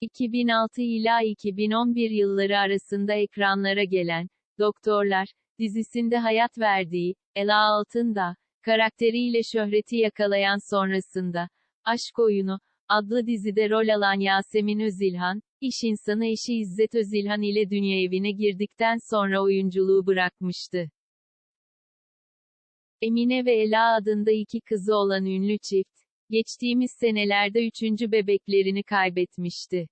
2006 ila 2011 yılları arasında ekranlara gelen Doktorlar dizisinde hayat verdiği Ela Altındağ karakteriyle şöhreti yakalayan sonrasında Aşk Oyunu adlı dizide rol alan Yasemin Özilhan, iş insanı eşi İzzet Özilhan ile dünya evine girdikten sonra oyunculuğu bırakmıştı. Emine ve Ela adında iki kızı olan ünlü çift, geçtiğimiz senelerde üçüncü bebeklerini kaybetmişti.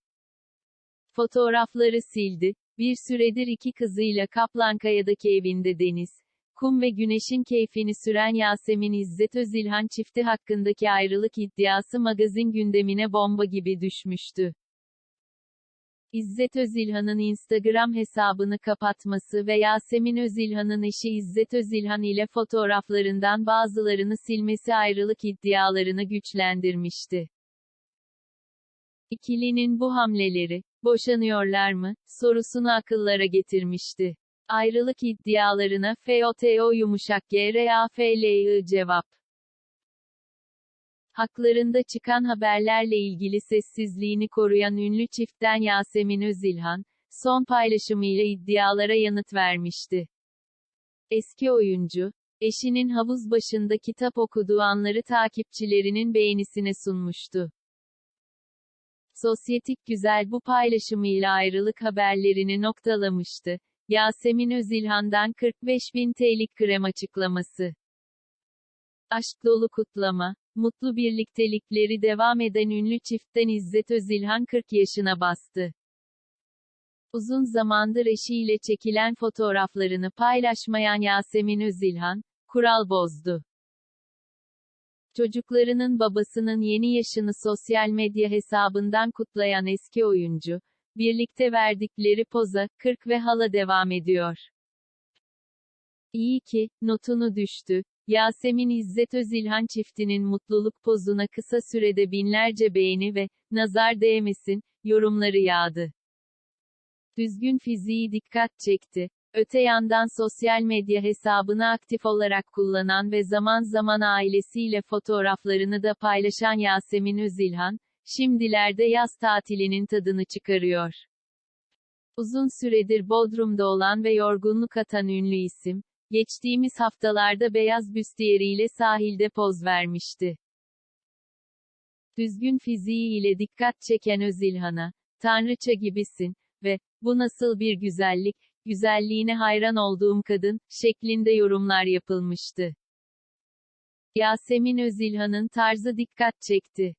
Fotoğrafları sildi, bir süredir iki kızıyla Kaplankaya'daki evinde deniz, kum ve güneşin keyfini süren Yasemin İzzet Özilhan çifti hakkındaki ayrılık iddiası magazin gündemine bomba gibi düşmüştü. İzzet Özilhan'ın Instagram hesabını kapatması ve Yasemin Özilhan'ın eşi İzzet Özilhan ile fotoğraflarından bazılarını silmesi ayrılık iddialarını güçlendirmişti. İkilinin bu hamleleri, boşanıyorlar mı, sorusunu akıllara getirmişti. Ayrılık iddialarına FOTO yumuşak GRAFLI cevap. Haklarında çıkan haberlerle ilgili sessizliğini koruyan ünlü çiftten Yasemin Özilhan, son paylaşımıyla iddialara yanıt vermişti. Eski oyuncu, eşinin havuz başında kitap okuduğu anları takipçilerinin beğenisine sunmuştu. Sosyetik Güzel bu paylaşımıyla ayrılık haberlerini noktalamıştı. Yasemin Özilhan'dan 45 bin TL'lik krem açıklaması. Aşk dolu kutlama, mutlu birliktelikleri devam eden ünlü çiftten İzzet Özilhan 40 yaşına bastı. Uzun zamandır eşiyle çekilen fotoğraflarını paylaşmayan Yasemin Özilhan, kural bozdu. Çocuklarının babasının yeni yaşını sosyal medya hesabından kutlayan eski oyuncu, birlikte verdikleri poza, 40 ve hala devam ediyor. İyi ki, notunu düştü. Yasemin İzzet Özilhan çiftinin mutluluk pozuna kısa sürede binlerce beğeni ve, nazar değmesin, yorumları yağdı. Düzgün fiziği dikkat çekti. Öte yandan sosyal medya hesabını aktif olarak kullanan ve zaman zaman ailesiyle fotoğraflarını da paylaşan Yasemin Özilhan, şimdilerde yaz tatilinin tadını çıkarıyor. Uzun süredir Bodrum'da olan ve yorgunluk atan ünlü isim, geçtiğimiz haftalarda beyaz büstiyeriyle sahilde poz vermişti. Düzgün fiziği ile dikkat çeken Özilhan'a, tanrıça gibisin ve bu nasıl bir güzellik, güzelliğine hayran olduğum kadın, şeklinde yorumlar yapılmıştı. Yasemin Özilhan'ın tarzı dikkat çekti.